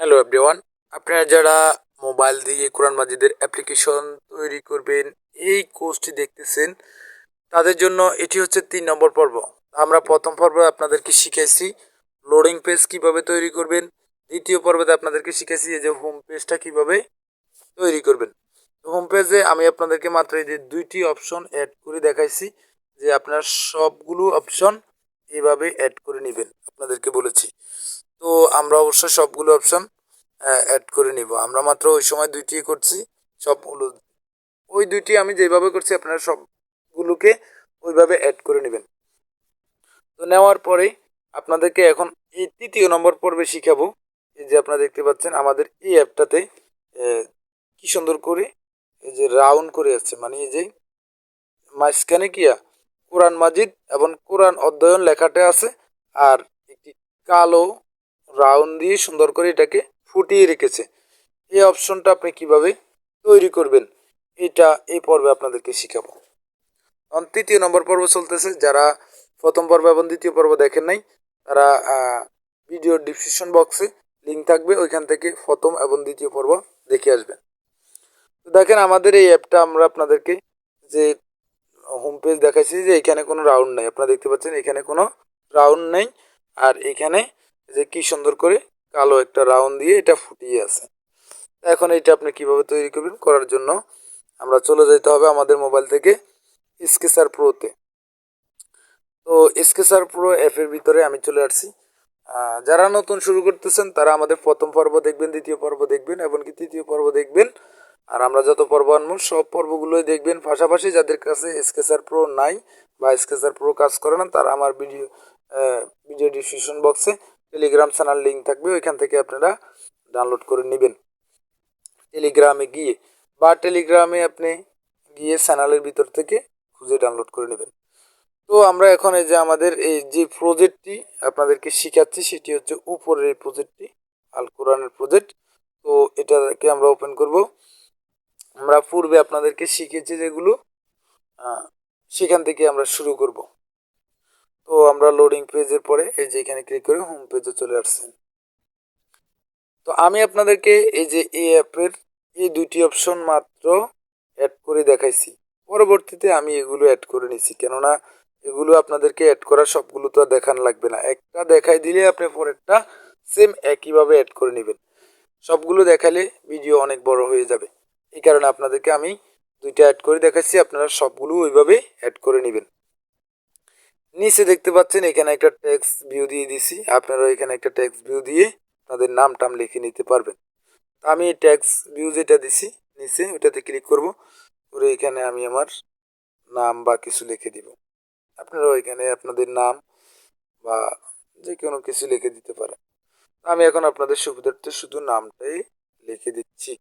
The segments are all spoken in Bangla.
হ্যালো এভরিওয়ান আপনারা যারা মোবাইল দিয়ে কোরআন মাজিদের অ্যাপ্লিকেশন তৈরি করবেন, এই কোর্সটি দেখতেছেন, তাদের জন্য এটি হচ্ছে তিন নম্বর পর্ব। আমরা প্রথম পর্বে আপনাদেরকে শিখেছি লোডিং পেজ কীভাবে তৈরি করবেন। দ্বিতীয় পর্বে আপনাদেরকে শিখেছি যে হোম পেজটা কীভাবে তৈরি করবেন। হোম পেজে আমি আপনাদেরকে মাত্র এই যে দুইটি অপশন অ্যাড করে দেখাইছি, যে আপনার সবগুলো অপশন এভাবে অ্যাড করে নেবেন। আপনাদেরকে বলেছি। তো আমরা অবশ্যই সবগুলো অপশন অ্যাড করে নিব। আমরা মাত্র ওই সময় দুইটি করছি সবগুলো ওই দুইটি আমি যেভাবে করছি, আপনারা সবগুলোকে ওইভাবে অ্যাড করে নেবেন। তো নেওয়ার পরে আপনাদেরকে এখন এই তৃতীয় নম্বর পর্বে শিখাবো। এই যে আপনারা দেখতে পাচ্ছেন, আমাদের এই অ্যাপটাতে কি সুন্দর করে এই যে রাউন্ড করে আছে। মানে এই যে মাঝখানে কিয়া কোরআন মাজিদ এবং কোরআন অধ্যয়ন লেখাটা আছে, আর একটি কালো রাউন্ড দিয়ে সুন্দর করে এটাকে ফুটিয়ে রেখেছে। এই অপশনটা আপনি কীভাবে তৈরি করবেন, এটা এই পর্বে আপনাদেরকে শিখাবো। তৃতীয় নম্বর পর্ব চলতেছে। যারা প্রথম পর্ব এবং দ্বিতীয় পর্ব দেখেন নাই, তারা ভিডিওর ডিসক্রিপশন বক্সে লিঙ্ক থাকবে। ওইখান থেকে প্রথম এবং দ্বিতীয় পর্ব দেখে আসবেন। তো দেখেন, আমাদের এই অ্যাপটা আমরা আপনাদেরকে যে হোম পেজ দেখাচ্ছি যে এখানে কোনো রাউন্ড নেই। আপনারা দেখতে পাচ্ছেন, এখানে কোনো রাউন্ড নেই। আর এখানে যে কি সুন্দর করে কালো একটা রাউন্ড দিয়ে এটা ফুটিয়ে আছে। এখন এটা আপনি কীভাবে তৈরি করবেন করার জন্য আমরা চলে যেতে হবে আমাদের মোবাইল থেকে স্কেচার প্রোতে তো। স্কেচার প্রো অ্যাপের ভিতরে আমি চলে আসছি। যারা নতুন শুরু করতেছেন, তারা আমাদের প্রথম পর্ব দেখবেন, দ্বিতীয় পর্ব দেখবেন এমনকি তৃতীয় পর্ব দেখবেন। আর আমরা যত পর্ব আনব, সব পর্বগুলোই দেখবেন। পাশাপাশি যাদের কাছে স্কেচার প্রো নাই বা স্কেচার প্রো কাজ করে না, তারা আমার ভিডিও ভিডিও ডিসক্রিপশন বক্সে টেলিগ্রাম চ্যানেল লিঙ্ক থাকবে, ওইখান থেকে আপনারা ডাউনলোড করে নেবেন। টেলিগ্রামে গিয়ে বা টেলিগ্রামে আপনি গিয়ে চ্যানেলের ভিতর থেকে খুঁজে ডাউনলোড করে নেবেন। তো আমরা এখন এই যে আমাদের এই যে প্রজেক্টটি আপনাদেরকে শিখাচ্ছি, সেটি হচ্ছে উপরের এই প্রজেক্টটি আল কোরআনের প্রজেক্ট তো এটাকে আমরা ওপেন করব। আমরা পূর্বে আপনাদেরকে শিখেছি যেগুলো সেখান থেকে আমরা শুরু করব। তো আমরা লোডিং পেজের পরে এই যে এখানে ক্লিক করে হোম পেজে চলে আসছেন তো আমি আপনাদেরকে এই যে এই অ্যাপের এই দুইটি অপশন মাত্র অ্যাড করে দেখাইছি। পরবর্তীতে আমি এগুলো অ্যাড করে নিছি, কেননা এগুলো আপনাদেরকে অ্যাড করা সবগুলো তো দেখান লাগবে না। একটা দেখাই দিলে আপনি পরেরটা সেম একইভাবে অ্যাড করে নেবেন। সবগুলো দেখালে ভিডিও অনেক বড় হয়ে যাবে। এই কারণে আপনাদেরকে আমি দুইটা অ্যাড করে দেখাচ্ছি, আপনারা সবগুলো ওইভাবে অ্যাড করে নেবেন। নিচে দেখতে পাচ্ছেন, এখানে একটা ট্যাক্স ভিউ দিয়ে দিছি। আপনারা এখানে একটা ট্যাক্স ভিউ দিয়ে আপনাদের নাম টাম লিখে নিতে পারবেন। আমি ট্যাক্স ভিউ যেটা দিছি, নিচে ওটাতে ক্লিক করব। করে এখানে আমি আমার নাম বা কিছু লিখে দিব। আপনারা এখানে আপনাদের নাম বা যে কোনো কিছু লিখে দিতে পারেন। আমি এখন আপনাদের সুবিধার্থে শুধু নামটাই লিখে দিচ্ছি।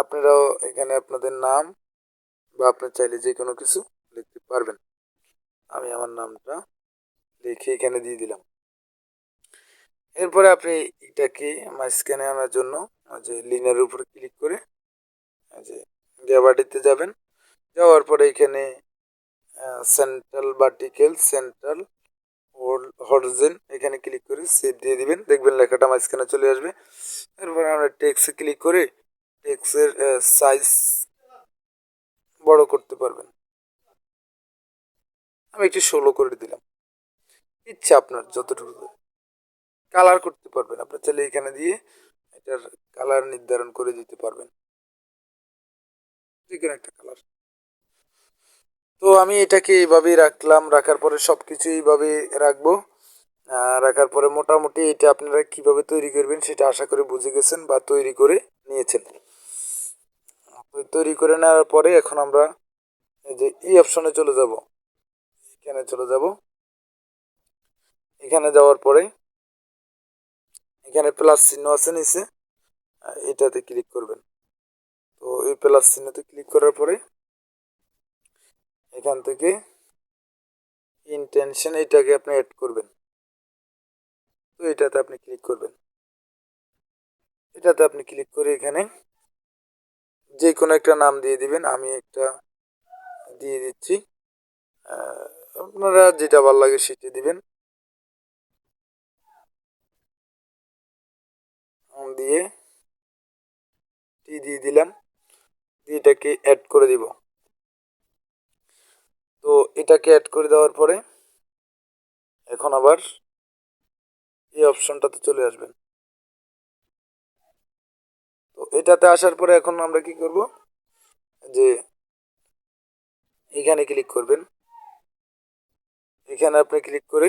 আপনারাও এখানে আপনাদের নাম বা আপনি চাইলে যে কোনো কিছু লিখতে পারবেন। আমি আমার নামটা লিখে এখানে দিয়ে দিলাম। এরপরে আপনি এটাকে মাঝখানে আনার জন্য যে লিনের উপরে ক্লিক করে যে গ্যাবার্ডিতে যাবেন। যাওয়ার পরে এখানে সেন্ট্রাল বার্টিকেল সেন্ট্রাল হরজেন এখানে ক্লিক করে সেভ দিয়ে দিবেন। দেখবেন লেখাটা মাঝখানে চলে আসবে। এরপরে আমরা টেক্সে ক্লিক করে টেক্সের সাইজ বড় করতে পারবেন। আমি একটু ষোলো করে দিলাম। ইচ্ছা আপনার যতটুকু কালার করতে পারবেন আপনার চাইলে এখানে দিয়ে এটার কালার নির্ধারণ করে দিতে পারবেন। একটা কালার তো আমি এটাকে এইভাবেই রাখলাম, রাখার পরে সব কিছু এইভাবে রাখব। রাখার পরে মোটামুটি এটা আপনারা কীভাবে তৈরি করবেন সেটা আশা করে বুঝে গেছেন বা তৈরি করে নিয়েছেন। তৈরি করে নেওয়ার পরে এখন আমরা এই যে এই অপশনে চলে যাব। এখানে চলে যাব। এখানে যাওয়ার পরে এখানে প্লাস চিহ্ন আছে নিচে এটাতে ক্লিক করবেন। তো এই প্লাস চিহ্নতে ক্লিক করার পরে এখান থেকে ইনটেনশন এটাকে আপনি অ্যাড করবেন। তো এটাতে আপনি ক্লিক করবেন। এটাতে আপনি ক্লিক করে এখানে যে কোনো একটা নাম দিয়ে দিবেন, আমি একটা দিয়ে দিচ্ছি। আপনারা যেটা ভালো লাগে সেটা দিবেন। দিয়ে টি দিয়ে দিলাম, দিয়ে এটাকে অ্যাড করে দিব। তো এটাকে অ্যাড করে দেওয়ার পরে এখন আবার এই অপশনটাতে চলে আসবেন। তো এটাতে আসার পরে এখন আমরা কি করব? যে এখানে ক্লিক করবেন। এখানে আপনি ক্লিক করে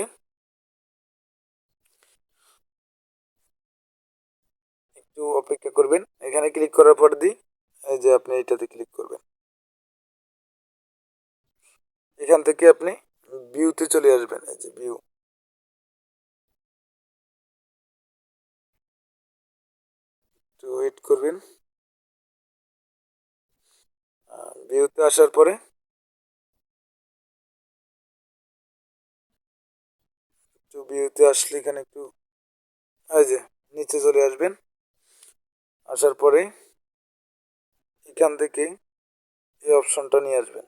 একটু অপেক্ষা করবেন। এখানে ক্লিক করার পর দিই এই যে আপনি এটাতে ক্লিক করবেন। এখান থেকে আপনি ভিউতে চলে আসবেন, এই যে ভিউ একটু ওয়েট করবেন। ভিউতে আসার পরে একটু ভিউতে আসলে এখানে একটু, এই যে নিচে চলে আসবেন। আসার পরে এখান থেকে এই অপশনটা নিয়ে আসবেন।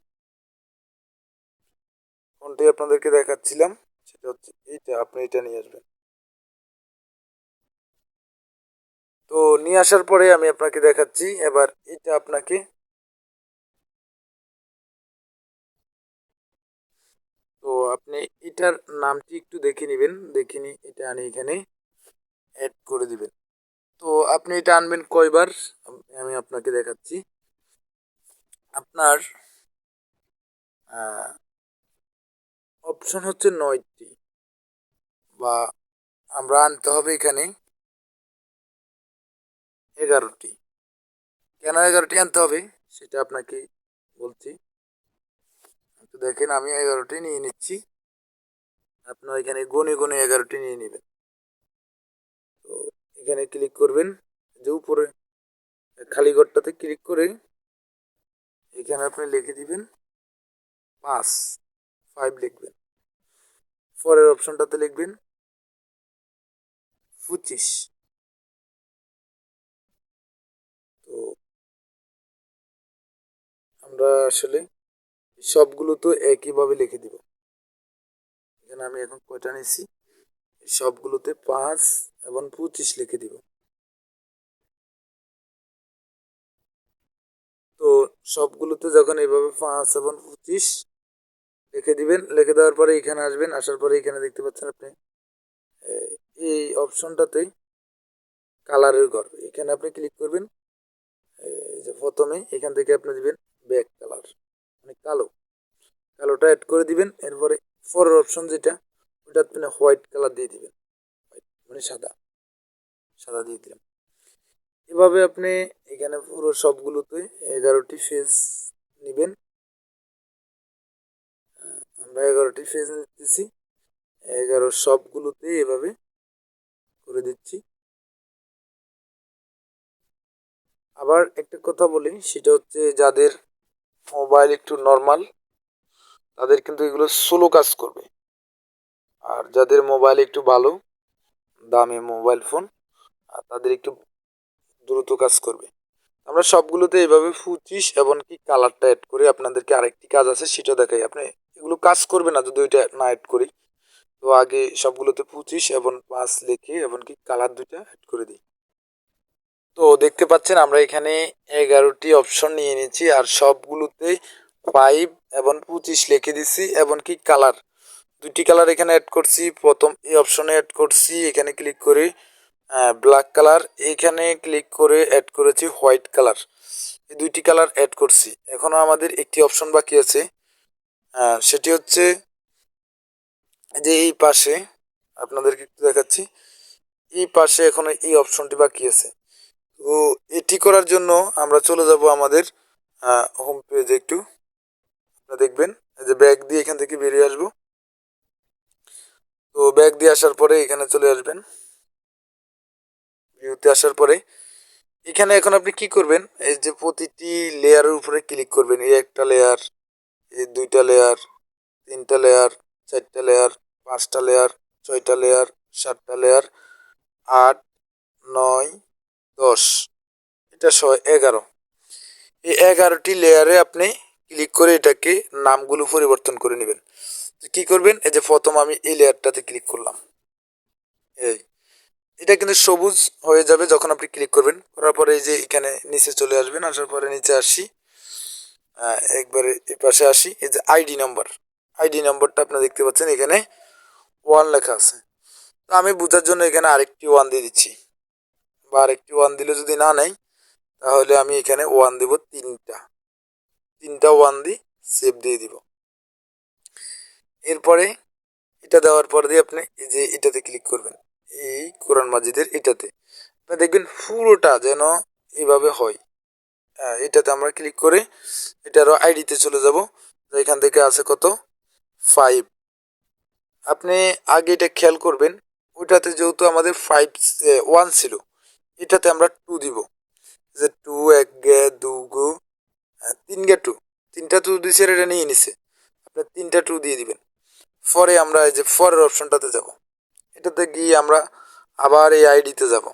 কোনটি আপনাদেরকে দেখাচ্ছিলাম, সেটা হচ্ছে এইটা, আপনি এটা নিয়ে আসবেন। তো নিয়ে আসার পরে আমি আপনাকে দেখাচ্ছি, এবার এটা আপনাকে আপনি এটার নামটি একটু দেখে নেবেন। দেখে নি এটা আনি এখানে অ্যাড করে দিবেন। তো আপনি এটা আনবেন কয়বার? আমি আপনাকে দেখাচ্ছি। আপনার অপশন হচ্ছে নয়টি বা আমরা আনতে হবে এখানে এগারোটি। কেন এগারোটি আনতে হবে? সেটা আপনাকে বলছি। তো দেখেন, আমি এগারোটি নিয়ে নিচ্ছি। আপনার এখানে গনে গনে এগারোটি নিয়ে নেবেন। তো এখানে ক্লিক করবেন, যে উপরে খালি ঘরটাতে ক্লিক করে এখানে আপনি লিখে দিবেন, পাঁচ ফাইভ লিখবেন। পরের অপশনটাতে লিখবেন, পঁচিশ। তো আমরা আসলে সবগুলো তো একইভাবে লিখে দিব। এখানে আমি এখন কয়টা নিছি সবগুলোতে পাঁচ এবং পঁচিশ লিখে দিব। তো সবগুলোতে যখন এইভাবে পাঁচ এবং পঁচিশ লিখে দিবেন, লিখে দেওয়ার পরে এখানে আসবেন, আসার পরে এখানে দেখতে পাচ্ছেন আপনি এই অপশনটাতে কালারের ঘর। এখানে আপনি ক্লিক করবেন প্রথমে এখান থেকে আপনি দিবেন ব্যাক কালার মানে কালো। কালোটা অ্যাড করে দিবেন, এরপরে পরের অপশন যেটা ওটা আপনি হোয়াইট কালার দিয়ে দিবেন। মানে সাদা। সাদা দিয়ে দিলাম। এভাবে আপনি এখানে পুরো সবগুলোতে এগারোটি ফেজ নেবেন। আমরা এগারোটি ফেজ নিতেছি। এগারো সবগুলোতে এভাবে করে দিচ্ছি। আবার একটা কথা বলি, সেটা হচ্ছে যাদের মোবাইল একটু নর্মাল তাদের কিন্তু এগুলো স্লো কাজ করবে। আর যাদের মোবাইল একটু ভালো, দামি মোবাইল ফোন আর তাদের একটু দ্রুত কাজ করবে। আমরা সবগুলোতে এভাবে পঁচিশ এবং কি কালারটা অ্যাড করে আপনাদেরকে আরেকটি কাজ আছে, সেটা দেখাই। আপনি এগুলো কাজ করবে না, যদি ওইটা না অ্যাড করি, তো আগে সবগুলোতে পঁচিশ এবং পাঁচ লিখে এবং কি কালার দুইটা অ্যাড করে দিই। তো দেখতে পাচ্ছেন, আমরা এখানে এগারোটি অপশন নিয়ে নিয়েছি, আর সবগুলোতে ফাইভ এবং পঁচিশ লিখে দিছি এবং কি কালার দুটি কালার এখানে অ্যাড করছি, প্রথম এই অপশনে অ্যাড করছি, এখানে ক্লিক করে ব্ল্যাক কালার এইখানে ক্লিক করে অ্যাড করেছি হোয়াইট কালার এই দুইটি কালার অ্যাড করছি। এখনও আমাদের একটি অপশন বাকি আছে সেটি হচ্ছে যে এই পাশে, আপনাদেরকে একটু দেখাচ্ছি, এই পাশে এখনও এই অপশনটি বাকি আছে। তো এটি করার জন্য আমরা চলে যাব আমাদের হোম পেজে একটু। আপনারা দেখবেন যে ব্যাগ দিয়ে এখান থেকে বেরিয়ে আসব। তো ব্যাগ দিয়ে আসার পরে এখানে চলে আসবেন। ভিউতে আসার পরে। এখানে এখন আপনি কি করবেন, এই যে প্রতিটি লেয়ারের উপরে ক্লিক করবেন। এই একটা লেয়ার এই দুইটা লেয়ার তিনটা লেয়ার চারটা লেয়ার পাঁচটা লেয়ার ছয়টা লেয়ার সাতটা লেয়ার আট, নয় দশ। এটা এগারো। এই এগারোটি লেয়ারে আপনি ক্লিক করে এটাকে নামগুলো পরিবর্তন করে নেবেন। কি করবেন? এই যে প্রথম আমি এই লেয়ারটাতে ক্লিক করলাম। এই। এটা কিন্তু সবুজ হয়ে যাবে যখন আপনি ক্লিক করবেন। করার পরে এই যে এখানে নিচে চলে আসবেন। আসার পরে নিচে আসি। আহ, একবারে এই পাশে আসি। এই যে আইডি নাম্বার। আইডি নাম্বারটা আপনি দেখতে পাচ্ছেন এখানে ওয়ান লেখা আছে। তো আমি বোঝার জন্য এখানে আরেকটি ওয়ান দিয়ে দিচ্ছি। বা আরেকটি ওয়ান দিলে যদি না নেয় তাহলে আমি এখানে ওয়ান দেব তিনটা। তিনটা ওয়ান দিই সেভ দিয়ে দিব। এরপরে এটা দেওয়ার পর দিয়ে আপনি এই যে এটাতে ক্লিক করবেন। এই কোরআন মাজিদের এটাতে। আপনি দেখবেন পুরোটা যেন এভাবে হয়। হ্যাঁ এটাতে আমরা ক্লিক করে এটারও আইডিতে চলে যাব। এখান থেকে আছে কত? ফাইভ আপনি আগে এটা খেয়াল করবেন, ওইটাতে যেহেতু আমাদের ফাইভ ওয়ান ছিল এটাতে আমরা টু দিব। যে টু এক গে দু গু হ্যাঁ, তিন গে টু তিনটা টু দিছে এটা নিয়ে নিছে। আপনি তিনটা টু দিয়ে দিবেন। পরে আমরা এই যে ফরের অপশনটাতে যাব। এটাতে গিয়ে আমরা আবার এই আইডিতে যাব।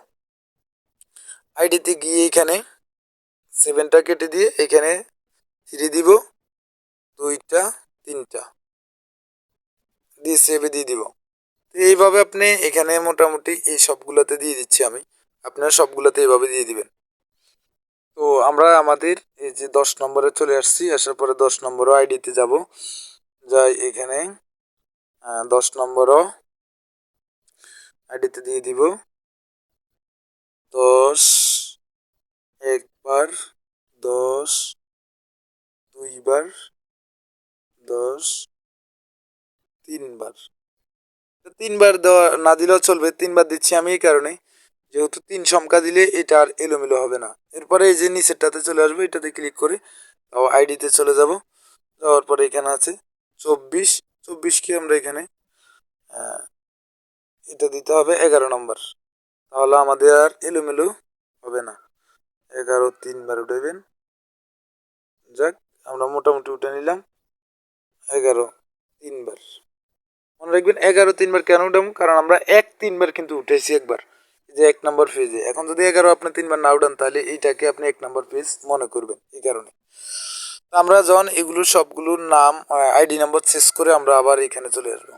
আইডিতে গিয়ে এখানে সেভেনটা কেটে দিয়ে এখানে থ্রি দিব। দুইটা তিনটা। দিয়ে সেভে দিয়ে দিব। তো এইভাবে আপনি এখানে মোটামুটি এই সবগুলোতে দিয়ে দিচ্ছি আমি। আপনারা সবগুলোতে এভাবে দিয়ে দিবেন। তো আমরা আমাদের এই যে দশ নম্বরে চলে আসছি, আসার পরে দশ নম্বরও আইডিতে যাব। যাই এখানে দশ নম্বরও আইডিতে দিয়ে দিব। দশ, একবার, দশ, দুইবার, দশ, তিনবার। তিনবার দেওয়া না দিলেও চলবে, তিনবার দিচ্ছি আমি এই কারণে। যেহেতু তিন সংখ্যা দিলে এটা আর এলোমেলো হবে না। এরপরে এই যে নিচেরটাতে চলে আসবে, এটাতে ক্লিক করে আইডিতে চলে যাব। যাওয়ার পরে এখানে আছে চব্বিশ। চব্বিশকে আমরা এখানে এটা দিতে হবে এগারো নম্বর। তাহলে আমাদের আর এলোমেলো হবে না। এগারো তিনবার উঠাইবেন। যাক, আমরা মোটামুটি উঠে নিলাম এগারো তিনবার। মনে রাখবেন এগারো তিনবার কেন উঠাবো? কারণ আমরা এক তিনবার কিন্তু উঠেছি একবার। যে এক নম্বর পেজে এখন যদি এগারো আপনি তিনবার না উঠান তাহলে এইটাকে আপনি এক নম্বর পেজ মনে করবেন এই কারণে। আমরা যখন এগুলো সবগুলোর নাম আইডি নাম্বার শেষ করে আমরা আবার এখানে চলে আসব।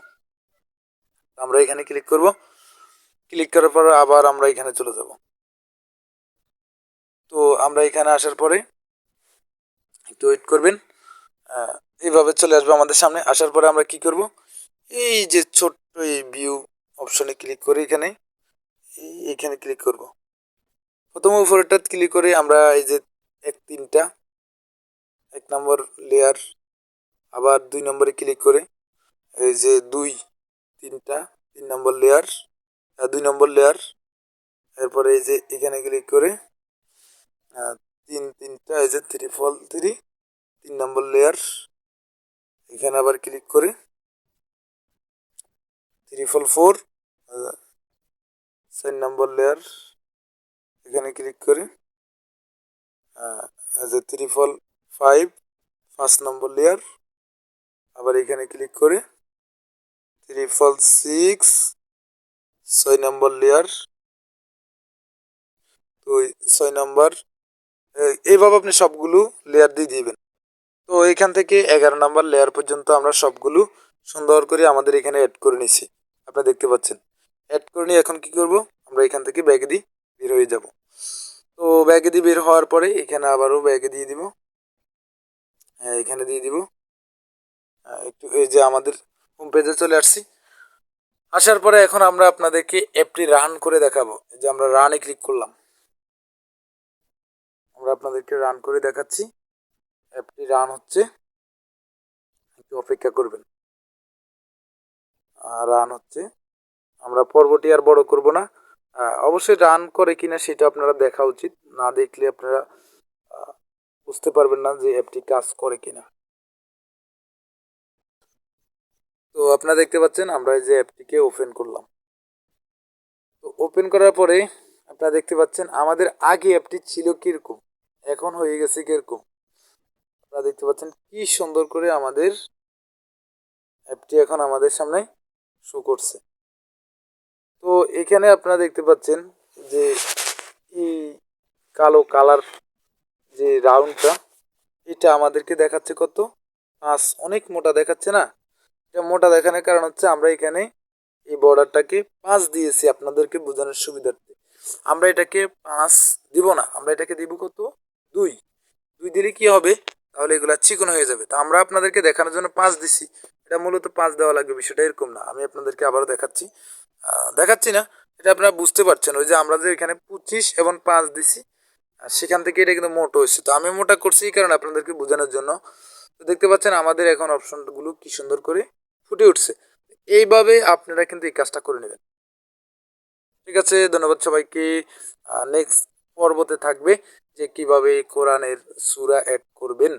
আমরা এখানে ক্লিক করব। ক্লিক করার পর আবার আমরা এখানে চলে যাব। তো আমরা এখানে আসার পরে একটু ওয়েট করবেন। এইভাবে চলে আসবে আমাদের সামনে। আসার পরে আমরা কি করব? এই যে ছোট্ট এই ভিউ অপশনে ক্লিক করে এখানে। এখানে ক্লিক করব। প্রথম উপরেরটা ক্লিক করে আমরা এই যে এক তিনটা, এক নম্বর লেয়ার আবার দুই নম্বরে ক্লিক করে এই যে দুই, তিনটা, তিন নম্বর লেয়ার দুই নম্বর লেয়ার এরপরে এই যে এখানে ক্লিক করে তিন, তিনটা, এই যে থ্রি ফল থ্রি তিন নম্বর লেয়ার এখানে আবার ক্লিক করে থ্রি ফল ফোর চার নম্বর লেয়ার এখানে ক্লিক করে। যে থ্রি ফল ফাইভ পাঁচ নম্বর লেয়ার আবার এখানে ক্লিক করে। থ্রি ফল সিক্স ছয় নম্বর লেয়ার তো ছয় নম্বর এইভাবে আপনি সবগুলো লেয়ার দিয়ে দিবেন। তো এখান থেকে এগারো নম্বর লেয়ার পর্যন্ত আমরা সবগুলো সুন্দর করে আমাদের এখানে অ্যাড করে নিছি আপনি দেখতে পাচ্ছেন। অ্যাড করে নিয়ে এখন কি করব? আমরা এখান থেকে ব্যাগে দিয়ে বের হয়ে যাব। তো ব্যাগে দিয়ে বের হওয়ার পরে এখানে আবারও ব্যাগে দিয়ে দিব। হ্যাঁ এখানে দিয়ে দিব। একটু এই যে আমাদের হোম পেজে চলে আসছি। আসার পরে এখন আমরা আপনাদেরকে অ্যাপটি রান করে দেখাবো। যে আমরা রানে ক্লিক করলাম। আমরা আপনাদেরকে রান করে দেখাচ্ছি। অ্যাপটি রান হচ্ছে। একটু অপেক্ষা করবেন। রান হচ্ছে আমরা পর্বটি আর বড় করব না। অবশ্যই রান করে কিনা সেটা আপনারা দেখা উচিত। না দেখলে আপনারা বুঝতে পারবেন না যে অ্যাপটি কাজ করে কিনা। তো আপনারা দেখতে পাচ্ছেন, আমরা এই যে অ্যাপটিকে ওপেন করলাম। তো ওপেন করার পরে আপনারা দেখতে পাচ্ছেন, আমাদের আগে অ্যাপটি ছিল কীরকম? এখন হয়ে গেছে কীরকম? আপনারা দেখতে পাচ্ছেন, কি সুন্দর করে আমাদের অ্যাপটি এখন আমাদের সামনে শো করছে। তো এখানে আপনারা দেখতে পাচ্ছেন যে এই কালো কালার যে রাউন্ডটা, এটা আমাদেরকে দেখাচ্ছে কত? পাঁচ অনেক মোটা দেখাচ্ছে না? এটা মোটা দেখানোর কারণ হচ্ছে আমরা এখানে এই বর্ডারটাকে পাঁচ দিয়েছি আপনাদেরকে বোঝানোর সুবিধার্থে। আমরা এটাকে পাঁচ দিব না, আমরা এটাকে দিব কত? দুই। দুই দিলে কি হবে? তাহলে এগুলো চিকন হয়ে যাবে। তো আমরা আপনাদেরকে দেখানোর জন্য পাঁচ দিছি। এটা মূলত পাঁচ দেওয়া লাগবে, বিষয়টা এরকম না। আমি আপনাদেরকে আবারও দেখাচ্ছি। দেখাচ্ছি না। এটা আপনারা বুঝতে পারছেন। ওই যে আমরা যে এখানে পঁচিশ এবং পাঁচ দিছি সেখান থেকে এটা কিন্তু মোটো হয়েছে। তো আমি মোটা করছি এই কারণে আপনাদেরকে বোঝানোর জন্য। তো দেখতে পাচ্ছেন আমাদের এখন অপশনগুলো কি সুন্দর করে ফুটে উঠছে। এইভাবে আপনারা কিন্তু এই কাজটা করে নেবেন। ঠিক আছে, ধন্যবাদ সবাইকে। নেক্সট পর্বতে থাকবে যে কীভাবে কোরআনের সুরা অ্যাড করবেন।